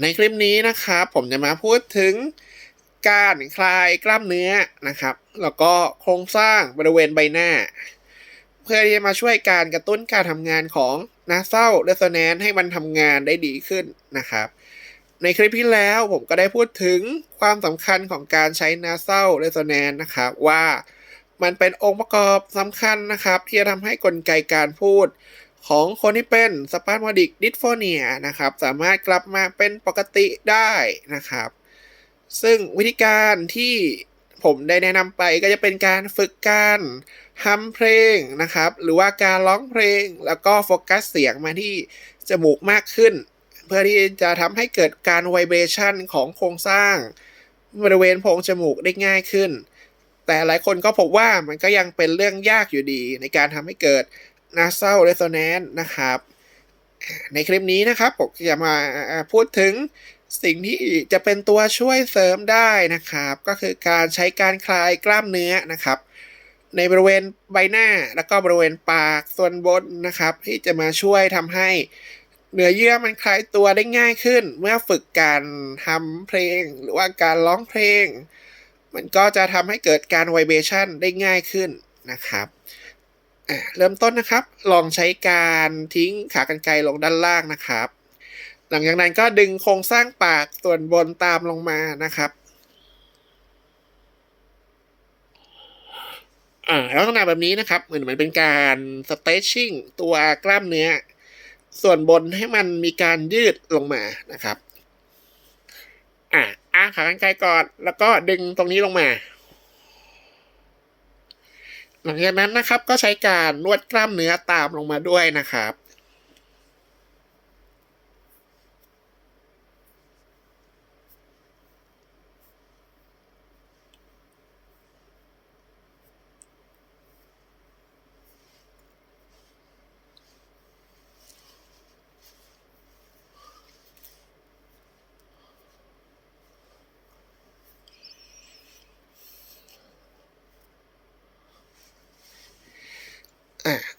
ในคลิปนี้นะครับผมจะมาพูดถึงการคลายกล้ามเนื้อนะครับ แล้วก็โครงสร้างบริเวณใบหน้า เพื่อที่จะมาช่วยการกระตุ้นการทำงานของ nasal resonance ให้มันทำงานได้ดีขึ้นนะครับ ในคลิปที่แล้วผมก็ได้พูดถึงความสำคัญของการใช้ nasal resonance นะครับว่ามันเป็นองค์ประกอบสำคัญนะครับ ที่จะทำให้กลไกการพูด ของคนที่เป็นสปาร์มดิกดิสโฟเนียนะครับ สามารถกลับมาเป็นปกติได้นะครับ ซึ่งวิธีการที่ผมได้แนะนำไปก็จะเป็นการฝึกการทำเพลงนะครับ หรือว่าการร้องเพลงแล้วก็โฟกัสเสียงมาที่จมูกมากขึ้น เพื่อที่จะทำให้เกิดการไวเบรชันของโครงสร้างบริเวณโพรงจมูกได้ง่ายขึ้น แต่หลายคนก็พบว่ามันก็ยังเป็นเรื่องยากอยู่ดีในการทำให้เกิด nasal resonance นะครับ ในคลิปนี้นะครับผมจะมาพูดถึงสิ่งที่จะเป็นตัวช่วยเสริมได้นะครับ ก็คือการใช้การคลายกล้ามเนื้อนะครับ ในบริเวณใบหน้าแล้วก็บริเวณปากส่วนบนนะครับ ที่จะมาช่วยทำให้เนื้อเยื่อมันคลายตัวได้ง่ายขึ้น เมื่อฝึกการทำเพลง หรือว่าการร้องเพลง มันก็จะทำให้เกิดการไวเบชันได้ง่ายขึ้นนะครับ เริ่มต้นนะครับ ลองใช้การทิ้งขากรรไกรลงด้านล่างนะครับ หลังจากนั้นก็ดึงโครงสร้างปากส่วนบนตามลงมานะครับอ่าลักษณะแบบนี้นะครับเหมือนมันเป็นการ stretching ตัวกล้ามเนื้อ ส่วนบนให้มันมีการยืดลงมานะครับ อ่าอ้าขากรรไกรก่อน แล้วก็ดึงตรงนี้ลงมา หลังจากนั้นนะครับก็ใช้การนวดกล้ามเนื้อตามลงมาด้วยนะครับ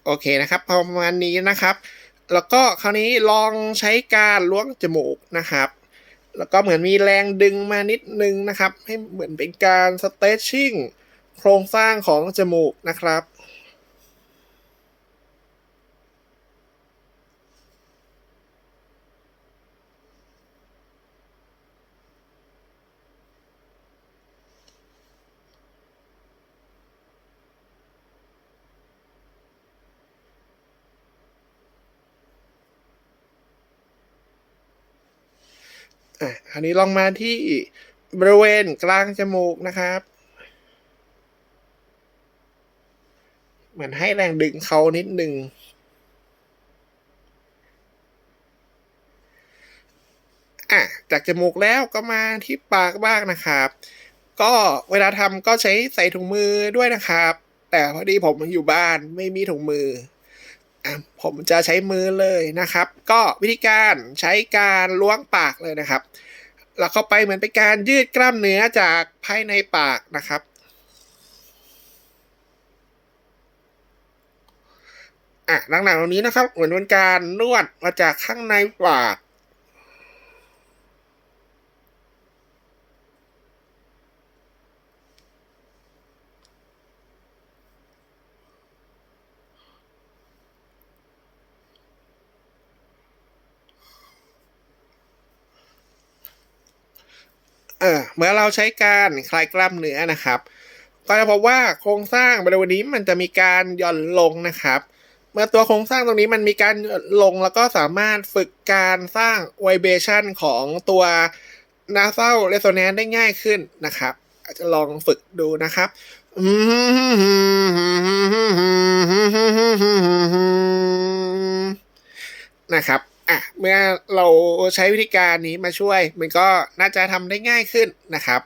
โอเคนะครับประมาณนี้นะครับ แล้วก็คราวนี้ลองใช้การล้วงจมูกนะครับ แล้วก็เหมือนมีแรงดึงมานิดนึงนะครับ ให้เหมือนเป็นการสเตชชิ่งโครงสร้างของจมูกนะครับ อะอันนี้ลองมาที่บริเวณกลางจมูกนะครับ เหมือนให้แรงดึงเขานิดหนึ่งอะจากจมูกแล้วก็มาที่ปากบ้างนะครับ ก็เวลาทำก็ใช้ใส่ถุงมือด้วยนะครับ แต่พอดีผมอยู่บ้านไม่มีถุงมือ ผมจะใช้มือเลยนะครับ ก็วิธีการใช้การล้วงปากเลยนะครับแล้วเข้าไปเหมือนเป็นการยืดกล้ามเนื้อจากภายในปากนะครับ อะหลังๆตรงนี้นะครับ เหมือนเป็นการนวดมาจากข้างในปาก เออเมื่อเราใช้การคลายกล้ามเนื้อนะครับก็จะพบว่าโครงสร้างบริเวณนี้มันจะมีการหย่อนลงนะครับ เมื่อตัวโครงสร้างตรงนี้มันมีการย่นลงแล้วก็สามารถฝึกการสร้างไวเบชันของตัว nasal resonance ได้ง่ายขึ้นนะครับอาจจะลองฝึกดูนะครับนะครับ เมื่อเราใช้วิธีการนี้มาช่วย มันก็น่าจะทำได้ง่ายขึ้นนะครับ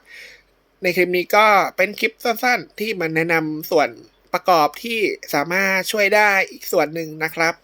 ในคลิปนี้ก็เป็นคลิปสั้นๆ ที่มันแนะนำส่วนประกอบที่สามารถช่วยได้อีกส่วนหนึ่งนะครับ